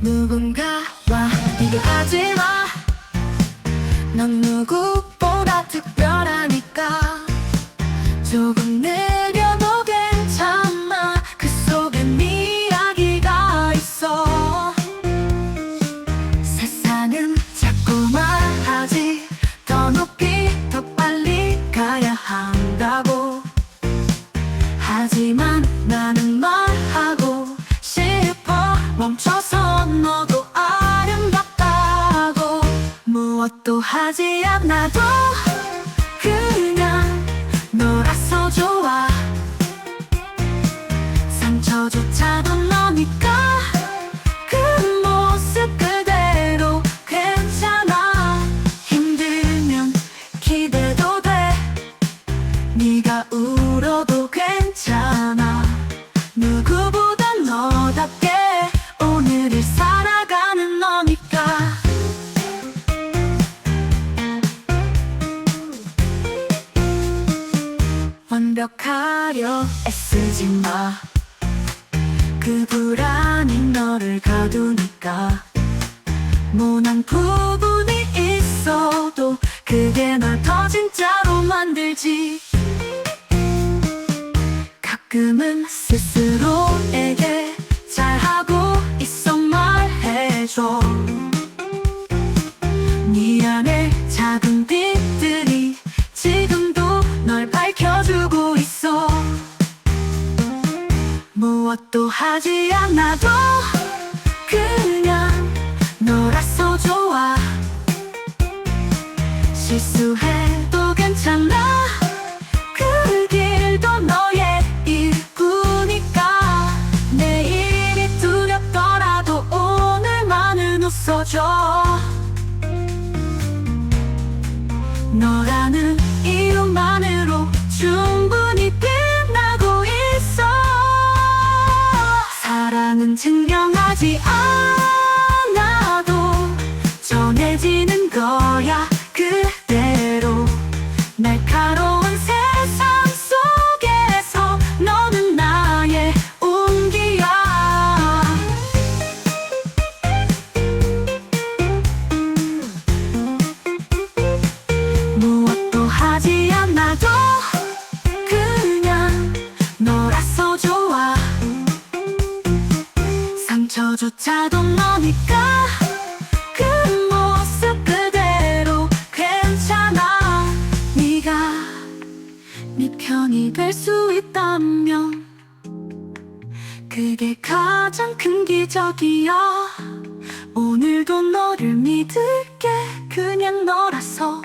누군가와 비교하지 마. 넌 누구보다 특별하니까. 조금 내려도 괜찮아. 그 속에 미라기가 있어. 세상은 자꾸만 하지 더 높이, 더 빨리 가야 한다고. 하지만. 무엇도 하지 않아도 완벽하려 애쓰지 마. 그 불안이 너를 가두니까 모난 부분이 있어도 그게 널 더 진짜로 만들지. 가끔은 스스로에게 잘하고 있어 말해줘. 무엇도 하지 않아도 그냥 너라서 좋아. 실수해도 괜찮아. 그 길도 너의 일뿐이까. 내일이 두렵더라도 오늘만은 웃어줘. 너라는 증명하지 않아 상처조차도 너니까 그 모습 그대로 괜찮아. 네가 네 편이 될 수 있다면 그게 가장 큰 기적이야. 오늘도 너를 믿을게. 그냥 너라서